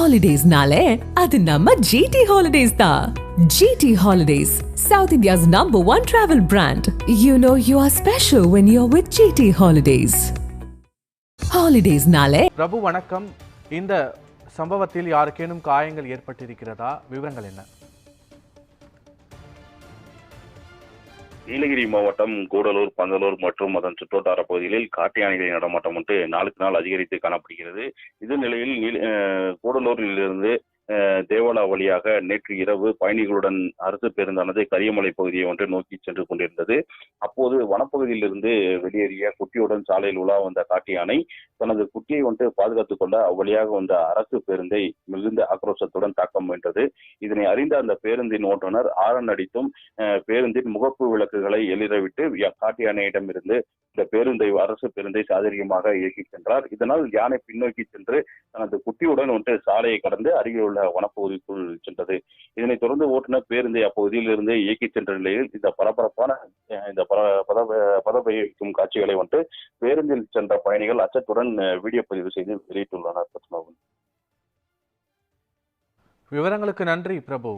ஹாலிடேஸ்னாலே அது நம்ம ஜிடி ஹாலிடேஸ் தான் GT holidays south India's number one travel brand you know you are special when you are with GT holidays ஹாலிடேஸ்னாலே பிரபு வணக்கம். இந்த சம்பவத்தில் யாருக்கேனும் காயங்கள் ஏற்பட்டிருக்கிறதா? விவரங்கள் என்ன? நீலகிரி மாவட்டம் கூடலூர் பந்தலூர் மற்றும் அதன் சுற்றுவட்டார பகுதிகளில் காட்டு யானைகளின் நடமாட்டம் வந்து நாளுக்கு நாள் அதிகரித்து காணப்படுகிறது. இது நிலையில் கூடலூரிலிருந்து தேவாலா வழியாக நேற்று இரவு பயணிகளுடன் அரசு பேருந்தானது கரியமலை பகுதியை ஒன்று நோக்கி சென்று கொண்டிருந்தது. அப்போது வனப்பகுதியிலிருந்து வெளியேறிய குட்டியுடன் சாலையில் உலா வந்த காட்டு யானை தனது குட்டியை வந்து பாதுகாத்துக் கொள்ள அவ்வழியாக வந்த அரசு பேருந்தை மிகுந்த ஆக்ரோஷத்துடன் தாக்க முயன்றது. இதனை அறிந்த அந்த பேருந்தின் ஓட்டுநர் ஆரன் அடித்தும் அஹ், பேருந்தின் முகப்பு விளக்குகளை எளிரவிட்டு காட்டு காட்டு யானையிடமிருந்து இந்த பேருந்தை அரசு பேருந்தை சாதகமாக இயக்கி சென்றார். இதனால் யானை பின்னோக்கி சென்று தனது குட்டியுடன் வந்து சாலையை கடந்து அருகில் உள்ள வனப்பகுதிக்குள் சென்றது. இதனைத் தொடர்ந்து ஓட்டுநர் பேருந்தை அப்பகுதியில் இருந்து இயக்கி சென்ற நிலையில் இந்த பரபரப்பான இந்த பர பதவிக்கும் காட்சிகளை வந்து பேருந்தில் சென்ற பயணிகள் அச்சத்துடன் வீடியோ பதிவு செய்து வெளியிட்டுள்ளனர். விவரங்களுக்கு நன்றி பிரபு.